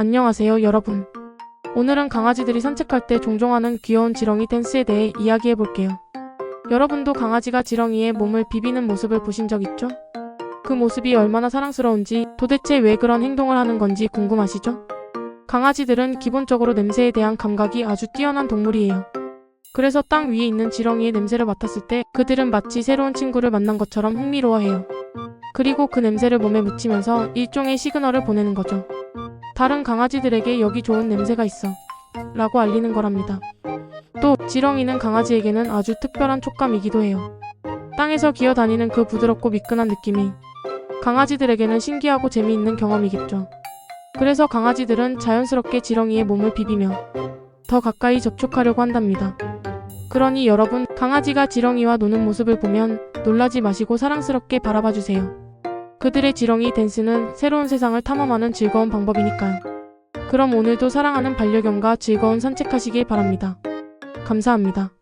안녕하세요, 여러분. 오늘은 강아지들이 산책할 때 종종 하는 귀여운 지렁이 댄스에 대해 이야기해 볼게요. 여러분도 강아지가 지렁이에 몸을 비비는 모습을 보신 적 있죠? 그 모습이 얼마나 사랑스러운지 도대체 왜 그런 행동을 하는 건지 궁금하시죠? 강아지들은 기본적으로 냄새에 대한 감각이 아주 뛰어난 동물이에요. 그래서 땅 위에 있는 지렁이의 냄새를 맡았을 때 그들은 마치 새로운 친구를 만난 것처럼 흥미로워해요. 그리고 그 냄새를 몸에 묻히면서 일종의 시그널을 보내는 거죠. 다른 강아지들에게 여기 좋은 냄새가 있어. 라고 알리는 거랍니다. 또, 지렁이는 강아지에게는 아주 특별한 촉감이기도 해요. 땅에서 기어 다니는 그 부드럽고 미끈한 느낌이 강아지들에게는 신기하고 재미있는 경험이겠죠. 그래서 강아지들은 자연스럽게 지렁이의 몸을 비비며 더 가까이 접촉하려고 한답니다. 그러니 여러분, 강아지가 지렁이와 노는 모습을 보면 놀라지 마시고 사랑스럽게 바라봐 주세요. 그들의 지렁이 댄스는 새로운 세상을 탐험하는 즐거운 방법이니까요. 그럼 오늘도 사랑하는 반려견과 즐거운 산책하시길 바랍니다. 감사합니다.